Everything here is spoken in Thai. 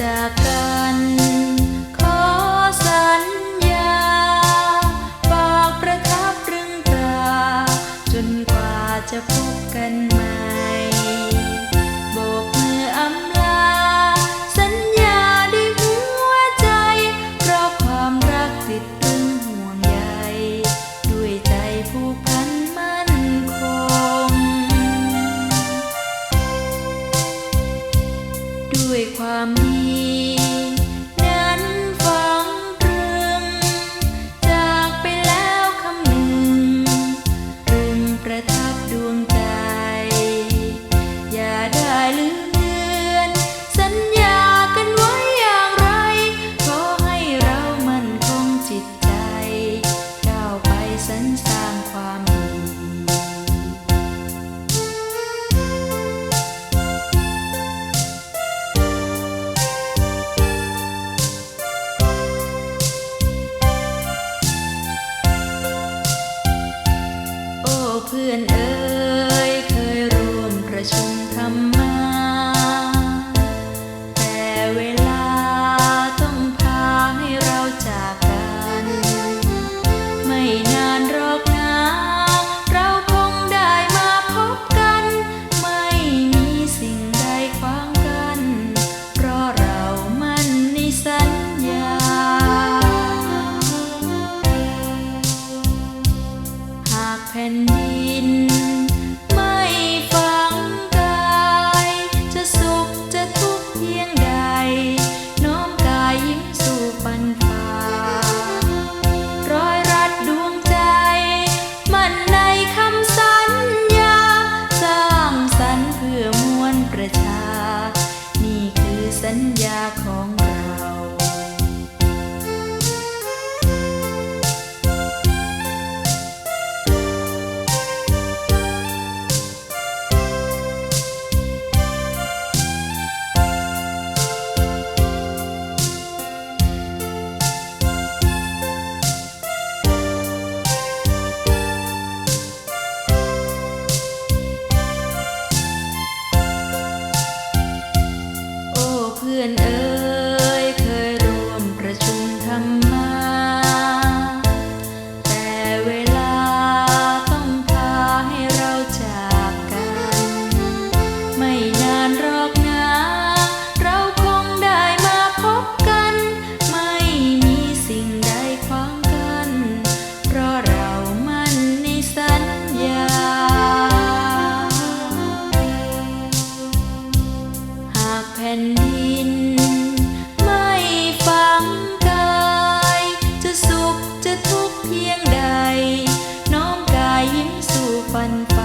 จากกัน ด้วยความดีนั้นฟังตรึง จากไปแล้วคำหนึ่งตรึงประทับดวงใจ อย่าได้ลืมเลือน สัญญากันไว้อย่างไร ขอให้เรามันคงจิตใจก้าวไปสรรสร้างความ summer One. fun.